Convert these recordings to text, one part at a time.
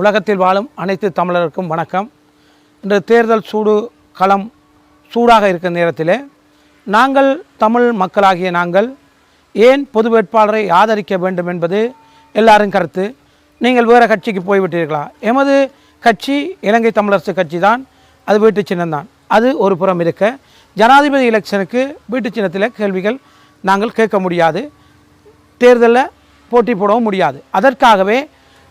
உலகத்தில் வாழும் அனைத்து தமிழருக்கும் வணக்கம். இன்று தேர்தல் சூடு களம் சூடாக இருக்கிற நேரத்தில் நாங்கள் தமிழ் மக்களாகிய நாங்கள் ஏன் பொது வேட்பாளரை ஆதரிக்க வேண்டும் என்பது எல்லாரும் கருத்து. நீங்கள் வேறு கட்சிக்கு போய்விட்டீர்களா? எமது கட்சி இலங்கை தமிழரசு கட்சி தான் அது வீட்டு சின்னம்தான். அது ஒரு புறம் இருக்க ஜனாதிபதி எலெக்ஷனுக்கு வீட்டு சின்னத்தில் கேள்விகள் நாங்கள் கேட்க முடியாது. தேர்தலில் போட்டி போடவும் முடியாது. அதற்காகவே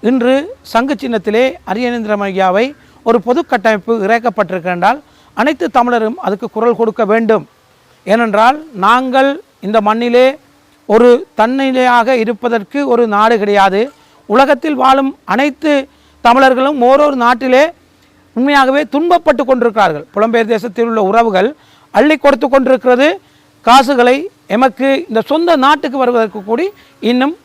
இன்று சங்கு சின்னத்திலே அரியநேந்திரம் ஐயாவை ஒரு பொது கட்டமைப்பு இறக்கப்பட்டிருக்கின்றால் அனைத்து தமிழரும் அதுக்கு குரல் கொடுக்க வேண்டும். ஏனென்றால் நாங்கள் இந்த மண்ணிலே ஒரு தன்னிலையாக இருப்பதற்கு ஒரு நாடு கிடையாது. உலகத்தில் வாழும் அனைத்து தமிழர்களும் ஓரொரு நாட்டிலே உண்மையாகவே துன்பப்பட்டு கொண்டிருக்கிறார்கள். புலம்பெயர் தேசத்தில் உள்ள உறவுகள் அள்ளி கொடுத்து கொண்டிருக்கிறது. காசுகளை எமக்கு இந்த சொந்த நாட்டுக்கு வருவதற்கு கூடி இன்னும்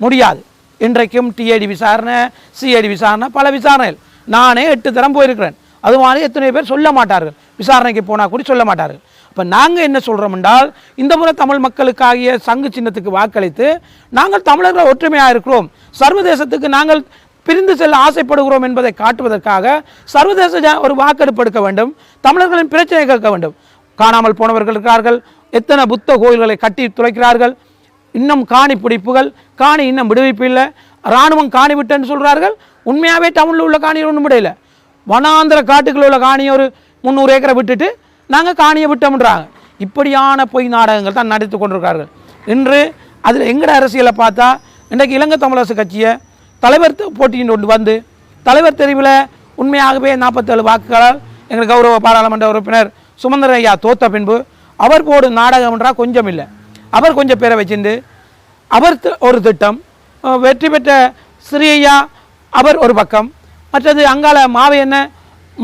முடியாது. இன்றைக்கும் டிஐடி விசாரணை சிஐடி விசாரணை பல விசாரணைகள். நானே எட்டு தரம் போயிருக்கிறேன். அது மாதிரி எத்தனை பேர் சொல்ல மாட்டார்கள். விசாரணைக்கு போனால் கூட சொல்ல மாட்டார்கள். இப்போ நாங்கள் என்ன சொல்கிறோம் என்றால் இந்த முறை தமிழ் மக்களுக்காகிய சங்கு சின்னத்துக்கு வாக்களித்து நாங்கள் தமிழர்கள் ஒற்றுமையாக இருக்கிறோம். சர்வதேசத்துக்கு நாங்கள் பிரிந்து செல்ல ஆசைப்படுகிறோம் என்பதை காட்டுவதற்காக சர்வதேச ஒரு வாக்கெடுப்பு எடுக்க வேண்டும். தமிழர்களின் பிரச்சனை கேட்க வேண்டும். காணாமல் போனவர்கள் இருக்கிறார்கள். எத்தனை புத்த கோயில்களை கட்டி துளைக்கிறார்கள் இன்னும் காணி பிடிப்புகள் காணி இன்னும் விடுவிப்பு இல்லை. இராணுவம் காணி விட்டேன்னு சொல்கிறார்கள் உண்மையாகவே டவுனில் உள்ள காணி ஒன்றும் விடையில வனாந்திர காட்டுக்குள்ள உள்ள காணியை ஒரு முந்நூறு ஏக்கரை விட்டுட்டு நாங்கள் காணியை விட்டோம்ன்றாங்க. இப்படியான பொய் நாடகங்கள் தான் நடித்து கொண்டிருக்கிறார்கள். இன்று அதில் எங்கட அரசியலை பார்த்தா இன்றைக்கு இலங்கை தமிழரசு கட்சியை தலைவர் த- போட்டியின் கொண்டு வந்து தலைவர் தெரிவில் உண்மையாகவே நாற்பத்தேழு வாக்குகளால் எங்கள் கௌரவ பாராளுமன்ற உறுப்பினர் சுமந்திர ஐயா தோத்த பின்பு அவர் போடும் நாடகம் என்றால் கொஞ்சம் இல்லை. அவர் கொஞ்சம் பேரை வச்சுண்டு அவர் ஒரு திட்டம் வெற்றி பெற்ற ஸ்ரீஐயா அவர் ஒரு பக்கம். மற்றது அங்கால மாவை என்ன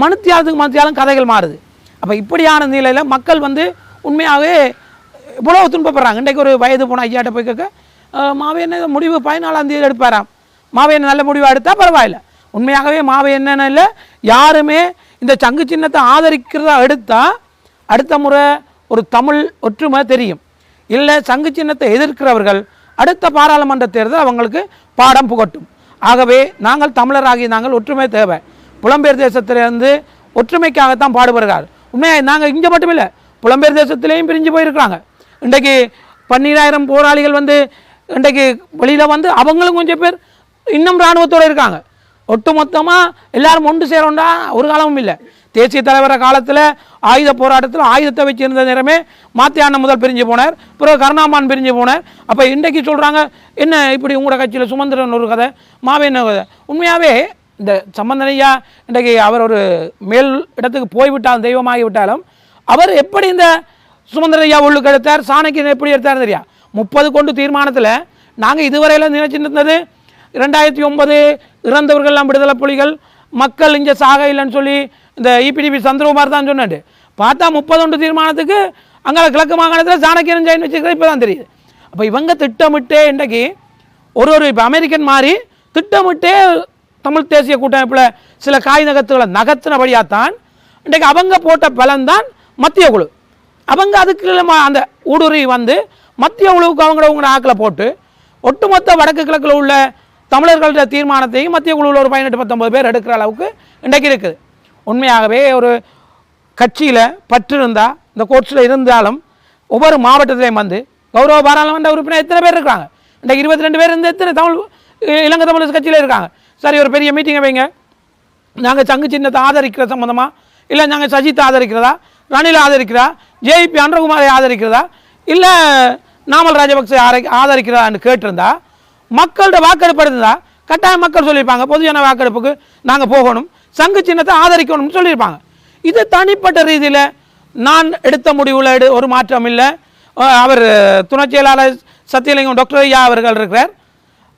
மனுத்தியாலத்துக்கு மனுத்தியாலும் கதைகள் மாறுது. அப்போ இப்படியான நிலையில் மக்கள் வந்து உண்மையாகவே இவ்வளோ துன்பப்படுறாங்க. இன்றைக்கு ஒரு வயது போன ஐயாட்ட போய் கேட்க மாவையண்ண மாவை என்ன முடிவு பதினாலாம் தேதி எடுப்பாராம். மாவை நல்ல முடிவாக எடுத்தால் பரவாயில்ல. உண்மையாகவே மாவை என்னன்னு இல்லை யாருமே இந்த சங்கு சின்னத்தை ஆதரிக்கிறதா எடுத்தால் அடுத்த முறை ஒரு தமிழ் ஒற்றுமை தெரியும். இல்லை சங்கு சின்னத்தை எதிர்க்கிறவர்கள் அடுத்த பாராளுமன்ற தேர்தல் அவங்களுக்கு பாடம் புகட்டும். ஆகவே நாங்கள் தமிழராகி நாங்கள் ஒற்றுமை தேவை. புலம்பெயர் தேசத்திலிருந்து ஒற்றுமைக்காகத்தான் பாடுபடுகிறார். உண்மையாக நாங்கள் இங்கே மட்டும் இல்லை புலம்பெயர் தேசத்திலேயும் பிரிஞ்சு போயிருக்கிறாங்க. இன்றைக்கு பன்னீராயிரம் போராளிகள் வந்து இன்றைக்கு வெளியில் வந்து அவங்களும் கொஞ்சம் பேர் இன்னும் இராணுவத்தோடு இருக்காங்க. ஒட்டுமொத்தமாக எல்லாரும் ஒன்று சேரோண்டா ஒரு காலமும் இல்லை. தேசிய தலைவர காலத்தில் ஆயுத போராட்டத்தில் ஆயுதத்தை வச்சிருந்த நேரமே மாத்தியானம் முதல் பிரிஞ்சு போனார். பிறகு கருணாமான் பிரிஞ்சு போனார். அப்போ இன்றைக்கு சொல்கிறாங்க என்ன இப்படி உங்களோட கட்சியில் சுமந்திரன் ஒரு கதை மாவேன கதை? உண்மையாகவே இந்த சம்பந்தனையா இன்றைக்கு அவர் ஒரு மேல் இடத்துக்கு போய்விட்டாலும் தெய்வமாகி விட்டாலும் அவர் எப்படி இந்த சுமந்திரையா உள்ளுக்கு எடுத்தார் சாணக்கியன் எப்படி எடுத்தார் தெரியா? முப்பது கொண்டு தீர்மானத்தில் நாங்கள் இதுவரையில் நினைச்சிட்டு இருந்தது ரெண்டாயிரத்தி ஒன்பது இறந்தவர்கள்லாம் விடுதலை புலிகள் மக்கள் இங்கே சாக இல்லைன்னு சொல்லி இந்த இபிடிபி சந்திரகுமார் தான் சொன்னாரு. பார்த்தா முப்பதொன்று தீர்மானத்துக்கு அங்கே கிழக்கு மாகாணத்தில் சாணக்கியன் ஜெயின் வச்சுக்கிறது இப்போ தான் தெரியுது. அப்போ இவங்க திட்டமிட்டே இன்றைக்கு ஒரு ஒரு இப்போ அமெரிக்கன் மாதிரி திட்டமிட்டே தமிழ் தேசிய கூட்டமைப்பில் சில காய் நகர்த்துகளை நகர்த்தினபடியாக தான் இன்றைக்கு அவங்க போட்ட பலன்தான் மத்திய குழு. அவங்க அதுக்கு அந்த ஊடுருவி வந்து மத்திய குழுவுக்கு அவங்கள உங்களோட ஆக்களை போட்டு ஒட்டுமொத்த வடக்கு கிழக்கில் உள்ள தமிழர்களோட தீர்மானத்தையும் மத்திய குழுவில் ஒரு பதினெட்டு பத்தொம்பது பேர் எடுக்கிற அளவுக்கு இன்றைக்கு இருக்குது. உண்மையாகவே ஒரு கட்சியில் பற்று இருந்தால் இந்த கோர்ட்ஸில் இருந்தாலும் ஒவ்வொரு மாவட்டத்திலையும் வந்து கௌரவ பாராளுமன்ற உறுப்பினர் எத்தனை பேர் இருக்காங்க? இன்றைக்கு இருபத்தி ரெண்டு பேர் இருந்து எத்தனை தமிழ் இ- இலங்கை தமிழர் கட்சியில் இருக்காங்க? சரி ஒரு பெரிய மீட்டிங்கை வைங்க. நாங்கள் சங்கு சின்னத்தை ஆதரிக்கிற சம்மந்தமாக இல்லை நாங்கள் சஜித்தை ஆதரிக்கிறதா? ரணில் ஆதரிக்கிறா ஜேபி அன்றகுமாரை ஆதரிக்கிறதா? இல்லை நாமல் ராஜபக்சே ஆரை ஆதரிக்கிறதான்னு கேட்டிருந்தா மக்கள்கிட்ட வாக்கெடுப்பு எடுத்திருந்தா கட்டாயம் மக்கள் சொல்லியிருப்பாங்க பொதுஜன வாக்கெடுப்புக்கு நாங்கள் போகணும். சங்கு சின்னத்தை ஆதரிக்கணும்னு சொல்லியிருப்பாங்க. இது தனிப்பட்ட ரீதியில் நான் எடுத்த முடிவில் எடு ஒரு மாற்றம் இல்லை. அவர் துணை செயலாளர் சத்தியலிங்கம் டாக்டர் ஐயா அவர்கள் இருக்கிறார்.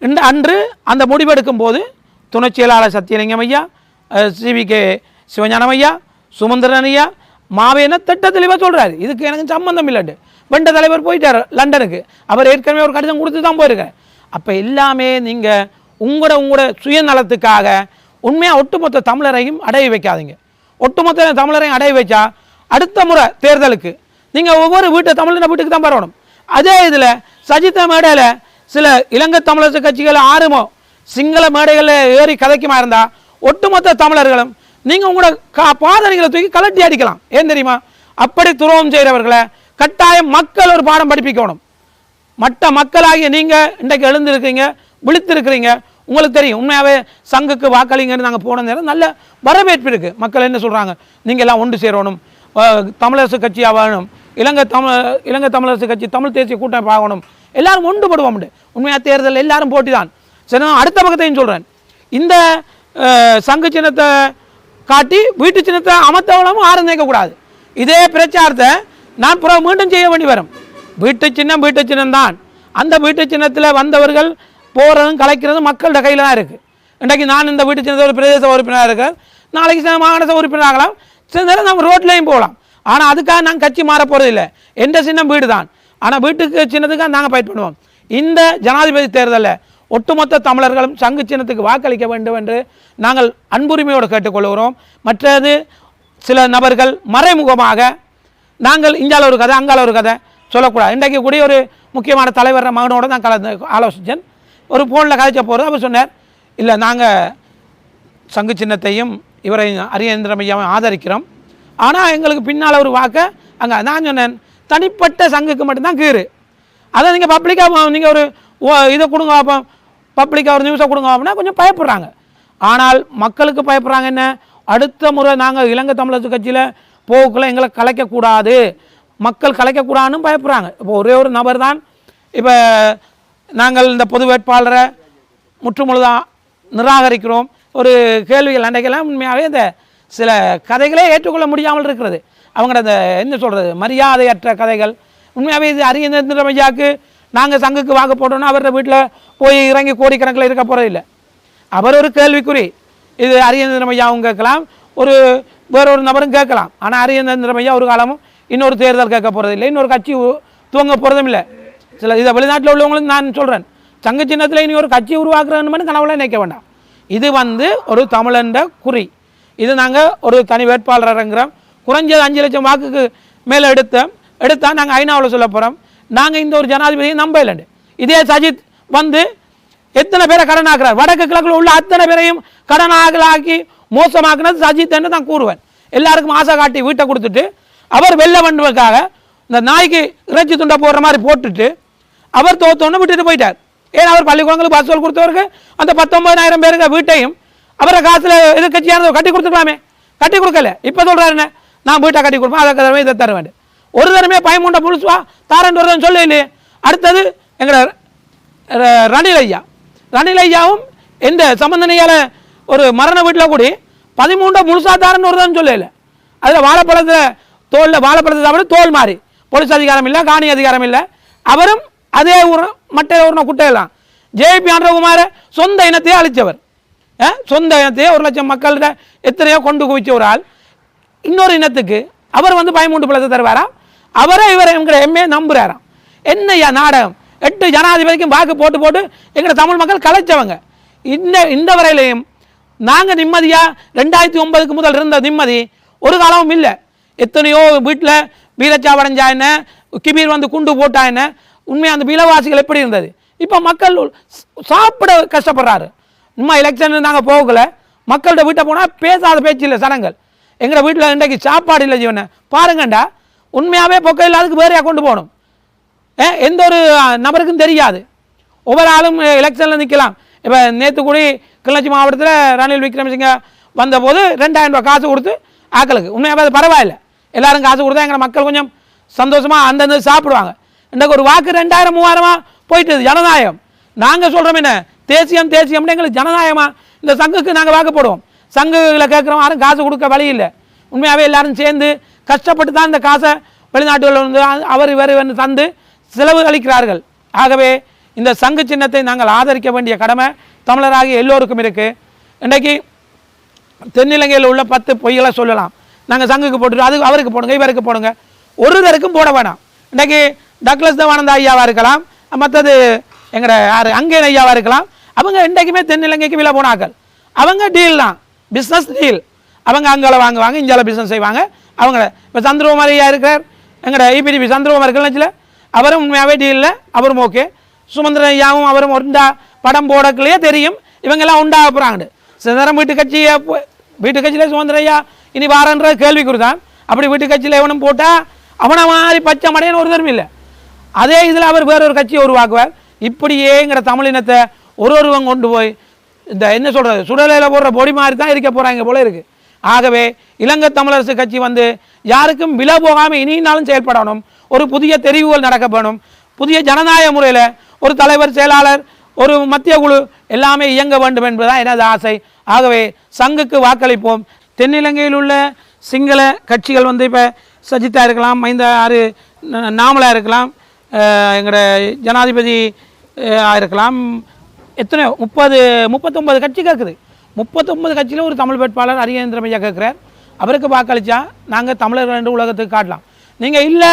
இந்த அன்று அந்த முடிவெடுக்கும் போது துணை செயலாளர் சத்தியலிங்கம் ஐயா சிவி கே சிவஞானம் ஐயா சுமந்திரன் ஐயா மாவேன திட்ட தெளிவாக சொல்கிறாரு இதுக்கு எனக்கு சம்மந்தம் இல்லைண்டு வெண்ட தலைவர் போயிட்டார் லண்டனுக்கு. அவர் ஏற்கனவே ஒரு கடிதம் கொடுத்து தான் போயிருக்கார். அப்போ எல்லாமே நீங்கள் உங்களோட உங்களோட சுயநலத்துக்காக உண்மையாக ஒட்டுமொத்த தமிழரையும் அடைய வைக்காதீங்க. ஒட்டுமொத்த தமிழரையும் அடைய வச்சா அடுத்த முறை தேர்தலுக்கு நீங்கள் ஒவ்வொரு வீட்டு தமிழர் வீட்டுக்கு தான் வரணும் அதே இதில் சஜித்த மேடையில் சில இலங்கை தமிழரசு கட்சிகள் ஆறுமோ சிங்கள மேடைகளில் ஏறி கதைக்குமா இருந்தால் ஒட்டுமொத்த தமிழர்களும் நீங்கள் உங்களோட கா பாதனைகளை தூக்கி கலட்டி அடிக்கலாம். ஏன் தெரியுமா? அப்படி துரோகம் செய்கிறவர்களை கட்டாயம் மக்கள் ஒரு பாடம் படிப்பிக்கணும். மற்ற மக்களாகிய நீங்கள் இன்றைக்கு எழுந்திருக்கிறீங்க விழித்திருக்கிறீங்க உங்களுக்கு தெரியும். உண்மையாகவே சங்குக்கு வாக்களிங்கன்னு நாங்கள் போன நேரம் நல்ல வரவேற்பு இருக்குது மக்கள் என்ன சொல்கிறாங்க நீங்கள் எல்லாம் ஒன்று சேரணும். தமிழரசு கட்சியாக வேணும் இலங்கை தமிழ் இலங்கை தமிழரசு கட்சி தமிழ் தேசிய கூட்டமைப்பு ஆகணும். எல்லாரும் ஒன்றுபடுவோம் உண்மையாக தேர்தல் எல்லாரும் போட்டி தான் சரி நான் அடுத்த பக்கத்தையும் சொல்கிறேன் இந்த சங்கு சின்னத்தை காட்டி வீட்டு சின்னத்தை அமர்த்தவளமும் ஆரம் நினைக்கக்கூடாது இதே பிரச்சாரத்தை நான் புறம் மீண்டும் செய்ய வேண்டி வரும். வீட்டு சின்னம் வீட்டு சின்னம் தான் அந்த வீட்டு சின்னத்தில் வந்தவர்கள் போகிறதும் கலைக்கிறதும் மக்களோட கையில் தான் இருக்குது இன்றைக்கு நான் இந்த வீட்டு சேர்ந்த ஒரு பிரதேச உறுப்பினராக இருக்கேன். நாளைக்கு சேர்ந்த மாகாண உறுப்பினர் ஆகலாம் சில நேரம் நம்ம ரோட்லேயும் போகலாம். ஆனால் அதுக்காக நாங்கள் கட்சி மாற போகிறது இல்லை. எந்த சின்னம் வீடு தான் ஆனால் வீட்டுக்கு சின்னத்துக்காக நாங்கள் பயன் பண்ணுவோம். இந்த ஜனாதிபதி தேர்தலில் ஒட்டுமொத்த தமிழர்களும் சங்கு சின்னத்துக்கு வாக்களிக்க வேண்டும் என்று நாங்கள் அன்புரிமையோடு கேட்டுக்கொள்கிறோம். மற்றது சில நபர்கள் மறைமுகமாக நாங்கள் இங்கால ஒரு கதை அங்கால ஒரு கதை சொல்லக்கூடாது. இன்றைக்கு கூடிய ஒரு முக்கியமான தலைவர் மகனோடு நான் கலந்து ஆலோசித்தேன் ஒரு ஃபோனில் கதைச்ச போகிறது அவர் சொன்னார் இல்லை நாங்கள் சங்கு சின்னத்தையும் இவரை அரியேந்திரம் ஐயாவை ஆதரிக்கிறோம். ஆனால் எங்களுக்கு பின்னால் ஒரு வாக்கை அங்கே நான் சொன்னேன் தனிப்பட்ட சங்குக்கு மட்டும்தான் கீறு. அதை நீங்கள் பப்ளிக்காக நீங்கள் ஒரு ஓ- இதை கொடுங்க அப்போ பப்ளிக்காக ஒரு நியூஸை கொடுங்க அப்படின்னா கொஞ்சம் பயப்படுறாங்க. ஆனால் மக்களுக்கு பயப்படுறாங்க என்ன? அடுத்த முறை நாங்கள் இலங்கை தமிழர் கட்சியில் போக்குள்ள எங்களை கலைக்கக்கூடாது. மக்கள் கலைக்கக்கூடாதுன்னு பயப்படுறாங்க. இப்போ ஒரே ஒரு நபர் தான் இப்போ நாங்கள் இந்த பொது வேட்பாளரை முற்றுமுழுதாக நிராகரிக்கிறோம். ஒரு கேள்விகள் அன்றைக்கெல்லாம் உண்மையாகவே இந்த சில கதைகளே ஏற்றுக்கொள்ள முடியாமல் இருக்கிறது. அவங்களோட அந்த என்ன சொல்கிறது மரியாதையற்ற கதைகள். உண்மையாகவே இது அரியந்திர ஐயாவுக்கு நாங்கள் சங்குக்கு வாங்க போட்டோம்னா அவரோட வீட்டில் போய் இறங்கி கோடிக்கணக்கில் இருக்க போகிறது இல்லை. அவர் ஒரு கேள்விக்குறி. இது அரியந்திரம் ஐயாவும் கேட்கலாம். ஒரு வேறொரு நபரும் கேட்கலாம். ஆனால் அரியந்திரம் ஐயா ஒரு காலமும் இன்னொரு தேர்தல் கேட்க போகிறது இல்லை இன்னொரு கட்சி துவங்க போகிறதும் இல்லை. சில இதை வெளிநாட்டில் உள்ளவங்களும் நான் சொல்கிறேன் சங்க சின்னத்தில் இனி ஒரு கட்சி உருவாக்குறேன்னு கனவுல நினைக்க வேண்டாம். இது வந்து ஒரு தமிழன்ற குறி. இது நாங்கள் ஒரு தனி வேட்பாளர் இறங்குறோம் குறைஞ்சது அஞ்சு லட்சம் வாக்குக்கு மேலே எடுத்தோம். எடுத்தால் நாங்கள் ஐநாவில் சொல்ல போகிறோம் நாங்கள் இந்த ஒரு ஜனாதிபதியை நம்ப இல்லைண்டு இதே சஜித் வந்து எத்தனை பேரை கடன் ஆக்குறார் வடக்கு கிழக்கில் உள்ள அத்தனை பேரையும் கடன் ஆகலாக்கி மோசமாக்குனது சஜித் என்று தான் கூறுவேன். எல்லாருக்கும் ஆசை காட்டி வீட்டை கொடுத்துட்டு அவர் வெளில பண்ணுவதற்காக இந்த நாய்க்கு இறைச்சி துண்டை போடுற மாதிரி போட்டுட்டு அவர் தோத்தோன்னு விட்டுட்டு போயிட்டார். ஏன்னா அவர் பள்ளிக்கூடங்களுக்கு வசூல் கொடுத்தவருக்கு அந்த பத்தொன்பதாயிரம் பேருக்கு வீட்டையும் அவரை காசுல எதிர்கட்சியானதை கட்டி கொடுத்துக்கலாமே. கட்டி கொடுக்கல. இப்போ சொல்கிறாரு என்ன? நான் வீட்டை கட்டி கொடுப்பேன். அதை தருவேன் இதை தருவேன் ஒரு தரமே பயமுண்ட புதுசுவா தாரன் வருதுன்னு சொல்ல இல்லையே அடுத்தது எங்களோட ர- ரணில் ஐயா. ரணில் ஐயாவும் எந்த சம்பந்தனையால் ஒரு மரண வீட்டில் கூடி பதிமூண்டை முழுசா தாரன்னு வருதுன்னு சொல்லல. அதில் வாழைப்பழத்தில் தோலில் வாழைப்பழத்தை சாப்பிட தோல் மாறி. போலீஸ் அதிகாரம் இல்லை காணி அதிகாரம் இல்லை. அவரும் அதே ஊர் மற்ற ஊர்ன குட்டையெல்லாம். ஜேபி ஆண்டகுமார் சொந்த இனத்தையே அழித்தவர். சொந்த இனத்தையே ஒரு லட்சம் மக்கள்கிட்ட எத்தனையோ கொண்டு குவிச்ச ஒரு ஆள். இன்னொரு இனத்துக்கு அவர் வந்து பயமூண்டு பழத்தை தருவாரா அவரே இவரை எங்களை எம்ஏ நம்புகிறாராம் என்னய்யா நாடகம்? எட்டு ஜனாதிபதிக்கும் வாக்கு போட்டு போட்டு எங்களை தமிழ் மக்கள் கலைச்சவங்க. இந்த இந்த வரையிலையும் நாங்கள் நிம்மதியாக ரெண்டாயிரத்தி ஒன்பதுக்கு முதல் இருந்த நிம்மதி ஒரு காலமும் இல்லை. எத்தனையோ வீட்டில் வீரச்சாவடைஞ்சா என்ன கிபீர் வந்து குண்டு போட்டா என்ன உண்மையாக அந்த விலைவாசிகள் எப்படி இருந்தது? இப்போ மக்கள் சாப்பிட கஷ்டப்படுறாரு. உண்மை எலெக்ஷன் நாங்கள் போகல. மக்கள்கிட்ட வீட்டை போனால் பேசாத பேச்சு இல்லை சனங்கள் எங்கள் வீட்டில் இன்றைக்கு சாப்பாடு இல்லை ஜீவனை. பாருங்கண்டா உண்மையாகவே பொக்கை இல்லாததுக்கு வேறையாக கொண்டு போகணும்? ஏ எந்த ஒரு நபருக்கும் தெரியாது. ஒவ்வொரு ஆளும் எலெக்ஷனில் நிற்கலாம் இப்போ நேற்றுக்குடி கூடி கிளர்ச்சி மாவட்டத்தில் ரணில் விக்ரமசிங்க வந்தபோது ரெண்டாயிரம் ரூபாய் காசு கொடுத்து ஆக்களுக்கு. உண்மையாகவே அது பரவாயில்ல. எல்லாரும் காசு கொடுத்தா எங்களை மக்கள் கொஞ்சம் சந்தோஷமாக அந்தந்த சாப்பிடுவாங்க. இன்றைக்கு ஒரு வாக்கு ரெண்டாயிரம் மூவாயிரமா போயிட்டு ஜனநாயகம். நாங்கள் சொல்கிறோம் என்ன? தேசியம் தேசியம்னு எங்களுக்கு ஜனநாயகமா? இந்த சங்குக்கு நாங்கள் வாக்கு போடுவோம். சங்குகளை கேட்குறோம் யாரும் காசு கொடுக்க வழி இல்லை. உண்மையாகவே எல்லாரும் சேர்ந்து கஷ்டப்பட்டு தான் இந்த காசை வெளிநாட்டுகளில் வந்து அவர் இவர் தந்து செலவு அளிக்கிறார்கள். ஆகவே இந்த சங்கு சின்னத்தை நாங்கள் ஆதரிக்க வேண்டிய கடமை தமிழராகிய எல்லோருக்கும் இருக்குது இன்றைக்கு தென்னிலங்கையில் உள்ள பத்து பொய்களை சொல்லலாம். நாங்கள் சங்குக்கு போட்டுட்டு அது அவருக்கு போடுங்க இவருக்கு போடுங்க. ஒருவருக்கும் போட வேணாம். இன்றைக்கி டக்ளஸ் தேவானந்த ஐயாவாக இருக்கலாம். மற்றது எங்களோட யார்? அங்கேன் ஐயாவாக இருக்கலாம். அவங்க இன்றைக்குமே தென்னிலங்கைக்கு விலை போனாக்கள் அவங்க டீல் தான். பிஸ்னஸ் டீல் அவங்க அங்கால வாங்குவாங்க இந்தியாவில் பிஸ்னஸ் செய்வாங்க. அவங்கள இப்போ சந்திரகுமார் ஐயா இருக்கிறார். எங்களோட ஐபிடிபி சந்திரகுமார் கிளச்சில் அவரும் உண்மையாகவே டீலில் அவரும் ஓகே சுமந்திரன் ஐயாவும் அவரும் ஒருண்டா படம் போடக்குள்ளேயே தெரியும். இவங்கெல்லாம் உண்டாக போகிறாங்க சுதந்திரம் வீட்டு கட்சியை வீட்டு வீட்டு கட்சியிலே சுதந்திரையா இனி வாரன்ற கேள்விக்குறி தான் அப்படி வீட்டு கட்சியில் எவனும் போட்டால் அவனை மாதிரி பச்சை மடையன்னு ஒரு தரம் இல்லை. அதே இதில் அவர் வேறொரு கட்சியை உருவாக்குவார். இப்படியேங்கிற தமிழினத்தை ஒரு ஒருவன் கொண்டு போய் இந்த என்ன சொல்கிறது சுடலையில் போடுற பொடி மாதிரி தான் இருக்க போகிறாங்க போல இருக்குது ஆகவே இலங்கை தமிழரசு கட்சி வந்து யாருக்கும் விலை போகாமல் இனியினாலும் செயல்படணும். ஒரு புதிய தெரிவுகள் நடக்கப்படணும். புதிய ஜனநாயக முறையில் ஒரு தலைவர் செயலாளர் ஒரு மத்திய குழு எல்லாமே இயங்க வேண்டும் என்பதுதான் எனது ஆசை. ஆகவே சங்குக்கு வாக்களிப்போம். தென்னிலங்கையில் உள்ள சிங்கள கட்சிகள் வந்து இப்போ சஜித்தா இருக்கலாம் மைந்த ஆறு நாமலாக இருக்கலாம். எங்களோட ஜனாதிபதி இருக்கலாம் எத்தனையோ முப்பது முப்பத்தொம்பது கட்சி கேட்குது முப்பத்தொம்பது கட்சியில் ஒரு தமிழ் வேட்பாளர் அரியேந்திரம் ஐயா கேட்குறார் அவருக்கு வாக்களித்தா நாங்கள் தமிழர்கள் என்று உலகத்துக்கு காட்டலாம். நீங்கள் இல்லை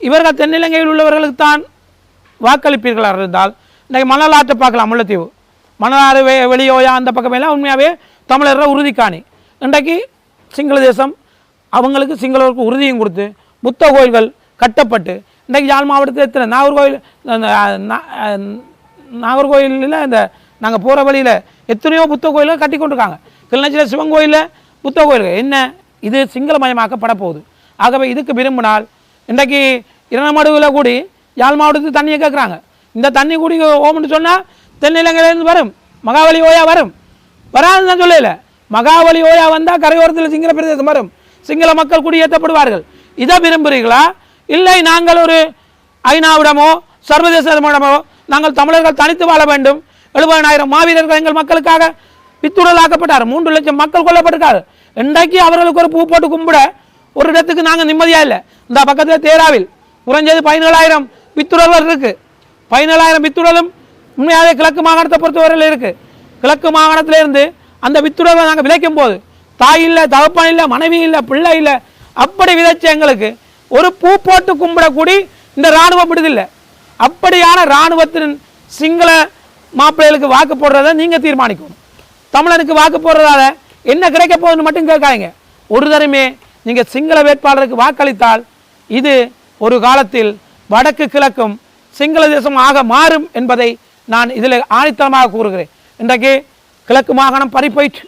இவர்கள் தென்னிலங்கையில் உள்ளவர்களுக்கு தான் வாக்களிப்பீர்களாக இருந்தால் இன்றைக்கு மணலாற்றை பார்க்கலாம் முல்லைத்தீவு. மணலாறு வெ வெளியோயா அந்த பக்கமெல்லாம் உண்மையாகவே தமிழர்கள் காணி. இன்றைக்கு சிங்கள தேசம் அவங்களுக்கு சிங்களவருக்கு உறுதியும் கொடுத்து புத்த கோயில்கள் கட்டப்பட்டு இன்றைக்கு யாழ் மாவட்டத்தில் எத்தனை? நாகர்கோவில் நாகர்கோவிலில் இந்த நாங்கள் போகிற வழியில் எத்தனையோ புத்த கோயில்கள் கட்டி கொண்டிருக்காங்க. கிளிநொச்சியில் சிவன் கோயிலில் புத்த கோயில்கள். என்ன? இது சிங்களமயமாக்கப்பட போகுது. ஆகவே இதுக்கு விரும்பினால் இன்றைக்கு இரணமடுவில் கூடி யாழ் மாவட்டத்துக்கு தண்ணியை கேட்குறாங்க. இந்த தண்ணி கூடி ஓம்னு சொன்னால் தென்னிலங்கையிலேருந்து வரும் மகாவலி ஓயா வரும். வராதுன்னு தான் சொல்லல. மகாவலி ஓயா வந்தால் கரையோரத்தில் சிங்கள பிரதேசம் வரும். சிங்கள மக்கள் குடியேற்றப்படுவார்கள். இதை விரும்புகிறீர்களா இல்லை நாங்கள் ஒரு ஐநாவிடமோ சர்வதேசமிடமோ நாங்கள் தமிழர்கள் தனித்து வாழ வேண்டும். எழுபதாயிரம் மாவீரர்கள் எங்கள் மக்களுக்காக வித்துடலாக்கப்பட்டார். மூன்று லட்சம் மக்கள் கொல்லப்பட்டிருக்காரு. இன்றைக்கு அவர்களுக்கு ஒரு பூ போட்டு கும்பிட ஒரு இடத்துக்கு நாங்கள் நிம்மதியாக இல்லை. இந்த பக்கத்தில் தேராவில் குறைஞ்சது பதினேழாயிரம் வித்துடல்கள் இருக்கு. பதினேழாயிரம் வித்துடலும் உண்மையாகவே கிழக்கு மாகாணத்தை பொறுத்தவரையில் இருக்கு. கிழக்கு மாகாணத்திலேருந்து அந்த வித்துடலை நாங்கள் விதைக்கும் போது தாய் இல்லை தகப்பன் இல்லை மனைவி இல்லை பிள்ளை இல்லை அப்படி விதைச்ச எங்களுக்கு ஒரு பூ போட்டு கும்பிடக்கூடி இந்த இராணுவம் விடுதில்லை. அப்படியான இராணுவத்தின் சிங்கள மாப்பிள்ளைகளுக்கு வாக்கு போடுறத நீங்கள் தீர்மானிக்கணும். தமிழனுக்கு வாக்கு போடுறதால என்ன கிடைக்க போகுதுன்னு மட்டும் கேட்காதீங்க. ஒரு தரமே நீங்கள் சிங்கள வேட்பாளருக்கு வாக்களித்தால் இது ஒரு காலத்தில் வடக்கு கிழக்கும் சிங்கள தேசம் ஆக மாறும் என்பதை நான் இதில் ஆணித்தனமாக கூறுகிறேன். இன்றைக்கு கிழக்கு மாகாணம் பறி போயிட்டு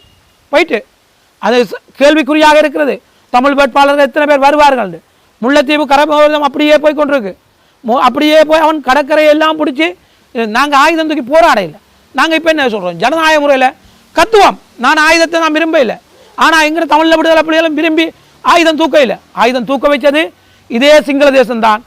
போயிட்டு. அது கேள்விக்குறியாக இருக்கிறது. தமிழ் வேட்பாளர்கள் எத்தனை பேர் வருவார்கள்? முல்லைத்தீவு கரபோதம் அப்படியே போய் கொண்டிருக்கு. மு- அப்படியே போய் அவன் கடற்கரையெல்லாம் பிடிச்சி நாங்கள் ஆயுதம் தூக்கி போராட இல்லை நாங்கள் இப்போ என்ன சொல்கிறோம் ஜனநாயக முறையில் கத்துவோம். நான் ஆயுதத்தை நான் விரும்ப இல்லை ஆனால் எங்கிற தமிழில் விடுதலை பிள்ளைகளும் விரும்பி ஆயுதம் தூக்க இல்லை ஆயுதம் தூக்க வச்சது இதே சிங்கள தேசம்தான்.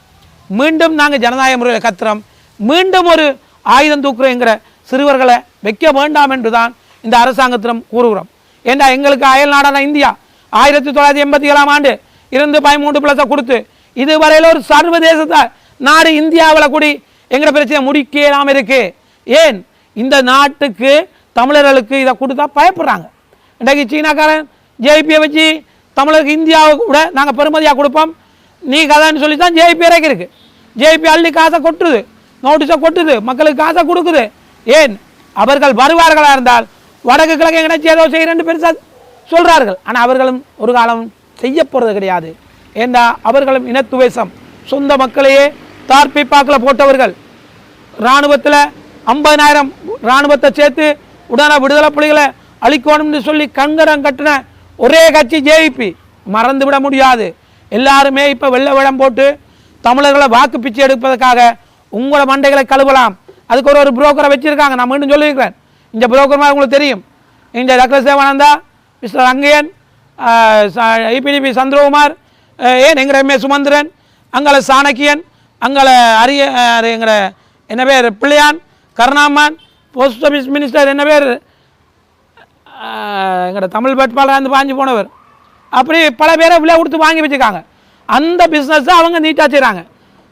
மீண்டும் நாங்கள் ஜனநாயக முறையில் கத்துறோம். மீண்டும் ஒரு ஆயுதம் தூக்குறோங்கிற சிறுவர்களை வைக்க வேண்டாம் என்று தான் இந்த அரசாங்கத்திடம் கூறுகிறோம். ஏண்டா எங்களுக்கு அயல் நாடான இந்தியா ஆயிரத்தி தொள்ளாயிரத்தி எண்பத்தி ஏழாம் ஆண்டு இருந்து பதிமூன்று பிளஸை கொடுத்து இதுவரையில் ஒரு சர்வதேசத்தை நாடு இந்தியாவில் கூடி எங்கட பிரச்சனை முடிக்கலாம் இருக்குது ஏன்? இந்த நாட்டுக்கு தமிழர்களுக்கு இதை கொடுத்தா பயப்படுறாங்க. இன்றைக்கு சீனாக்காரன் ஜேபியை வச்சு தமிழருக்கு இந்தியாவை கூட நாங்கள் பெருமதியாக கொடுப்போம். நீ கதைன்னு சொல்லி தான் ஜேபி இறக்கி இருக்கு. ஜேபி அள்ளி காசை கொட்டுது நோட்டீஸை கொட்டுது மக்களுக்கு காசை கொடுக்குது. ஏன்? அவர்கள் வருவார்களாக இருந்தால் வடக்கு கிழக்கு எங்கனாச்சும் ஏதோ செய்கிறேன்னு பெருசாக சொல்கிறார்கள் ஆனால் அவர்களும் ஒரு காலம் செய்ய போகிறது கிடையாது. ஏன்னா அவர்களும் இனத்துவேசம் சொந்த மக்களையே தார்பிப்பாக்கில் போட்டவர்கள். இராணுவத்தில் ஐம்பதனாயிரம் இராணுவத்தை சேர்த்து உடனே விடுதலை புலிகளை அழிக்கணும்னு சொல்லி கங்கரம் கட்டின ஒரே கட்சி ஜேஇபி. மறந்து விட முடியாது. எல்லாருமே இப்போ வெள்ளை வேடம் போட்டு தமிழர்களை வாக்கு பிச்சை எடுப்பதற்காக உங்களோட மண்டைகளை கழுவலாம். அதுக்கு ஒரு ஒரு புரோக்கரை வச்சுருக்காங்க. நான் மீண்டும் சொல்லியிருக்கிறேன். இந்த புரோக்கர் மாதிரி உங்களுக்கு தெரியும். இந்த doctor Sevananda mister Rangaiyan IPDP Chandrakumar ஏன் எங்கிற எம்ஏ சுமந்திரன் அங்கள சாணக்கியன் அங்கே அரிய எங்களை என்ன பேர் Pillayan Karunaman post office minister என்ன பேர் எங்களோட தமிழ் வேட்பாளர் வந்து பாஞ்சு போனவர். அப்படி பல பேரை விலை கொடுத்து வாங்கி வச்சுருக்காங்க. அந்த பிஸ்னஸை அவங்க நீட்டாக செய்கிறாங்க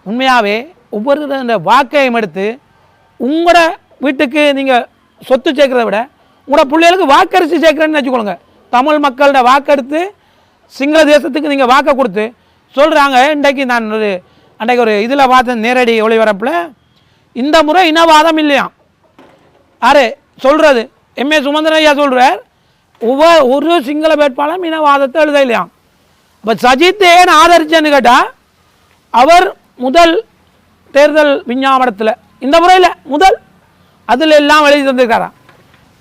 உண்மையாகவே ஒவ்வொரு இந்த வாக்கையும் எடுத்து உங்களோட வீட்டுக்கு நீங்கள் சொத்து சேர்க்கிறத விட உங்களோட பிள்ளைகளுக்கு வாக்கரிசி சேர்க்குறேன்னு வச்சுக்கொள்ளுங்க தமிழ் மக்களோட வாக்கெடுத்து சிங்கள தேசத்துக்கு நீங்கள் வாக்கை கொடுத்து சொல்கிறாங்க இன்றைக்கு நான் ஒரு அன்றைக்கு ஒரு இதில் பார்த்தேன் நேரடி ஒளிபரப்பில் இந்த முறை இனவாதம் இல்லையாம் ஆறு சொல்கிறது எம்ஏ சுமந்திரன் ஐயா சொல்கிறார் ஒவ்வொரு ஒரு சிங்கள வேட்பாளரும் இனவாதத்தை எழுத இல்லையாம் இப்போ சஜித் ஏன் ஆதரிச்சேன்னு கேட்டால் அவர் முதல் தேர்தல் விஞ்ஞாபனத்தில் இந்த முறையில் முதல் அதில் எல்லாம் எழுதி தந்திருக்காராம்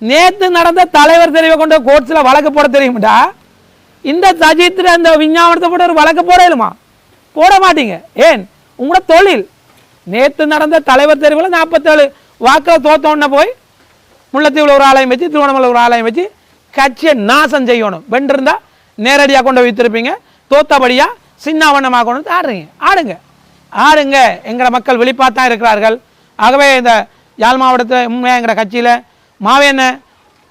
நேத்து நடந்த தலைவர் தெரிவை கொண்ட கோர்ட்ஸில் வழக்கு போட தெரியுமாடா. இந்த சஜித்தில் அந்த விஞ்ஞாபனத்தை போட்டு ஒரு வழக்கு போடலுமா போட மாட்டீங்க. ஏன்? உங்களோட தொழில். நேத்து நடந்த தலைவர் தெரிவில் நாற்பத்தேழு வாக்கில் தோத்தோன்ன போய் முள்ளத்தீவில் ஒரு ஆலயம் வச்சு திருவண்ணாமலை ஒரு ஆலயம் வச்சு கட்சியை நாசம் செய்யணும். வென்றிருந்தா நேரடியாக கொண்டு வைத்திருப்பீங்க. தோத்தபடியாக சின்னாவண்ணமாக கொண்டு வந்து ஆடுறீங்க. ஆடுங்க. ஆடுங்க. எங்களை மக்கள் விழிப்பாக தான் இருக்கிறார்கள். ஆகவே இந்த யாழ் மாவட்டத்தில் உண்மையாக எங்களோட கட்சியில் மாவேன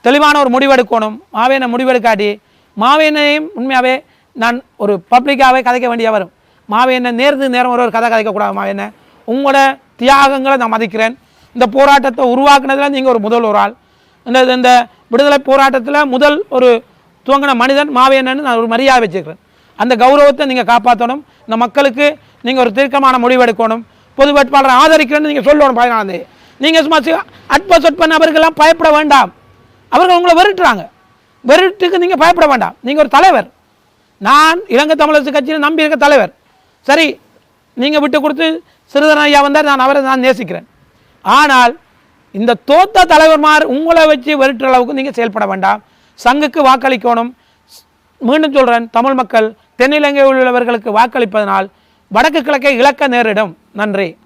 தெளிவான ஒரு முடிவெடுக்கணும். மாவேனை முடிவெடுக்காட்டி மாவேனையும் உண்மையாகவே நான் ஒரு பப்ளிக்காகவே கதைக்க வேண்டிய வரும். மாவேனை நேர்ந்து நேரம் ஒரு ஒரு கதை கதைக்கக்கூடாது மாவேனை. உங்களோட தியாகங்களை நான் மதிக்கிறேன். இந்த போராட்டத்தை உருவாக்குனதில் நீங்கள் ஒரு முதல் ஒரு ஆள். இந்த இந்த விடுதலை போராட்டத்தில் முதல் ஒரு துவங்கின மனிதன் மாவேனன்னு நான் ஒரு மரியாதை வச்சுக்கிறேன். அந்த கௌரவத்தை நீங்கள் காப்பாற்றணும் இந்த மக்களுக்கு நீங்கள் ஒரு தீர்க்கமான முடிவெடுக்கணும். பொது வேட்பாளரை ஆதரிக்கிறேன்னு நீங்கள் சொல்லணும் பதினாலாம் தேதி. நீங்கள் சும்மா சி- அற்ப சொற்ப நபர்கள்லாம் பயப்பட வேண்டாம். அவர்கள் உங்களை வெறுட்டுறாங்க. வெறுட்டுக்கு நீங்கள் பயப்பட வேண்டாம். நீங்கள் ஒரு தலைவர். நான் இலங்கை தமிழரசு கட்சியில் நம்பி இருக்க தலைவர். சரி நீங்கள் விட்டு கொடுத்து சிறுதரன் ஐயா வந்தார் நான் அவரை நான் நேசிக்கிறேன். ஆனால் இந்த தோத்த தலைவர்மார் உங்களை வச்சு வெறுட்டுற அளவுக்கு நீங்கள் செயல்பட வேண்டாம். சங்குக்கு வாக்களிக்கணும். மீண்டும் சொல்கிறேன் தமிழ் மக்கள் தென்னிலங்கையில் உள்ளவர்களுக்கு வாக்களிப்பதனால் வடக்கு கிழக்கை இழக்க நேரிடும். நன்றி.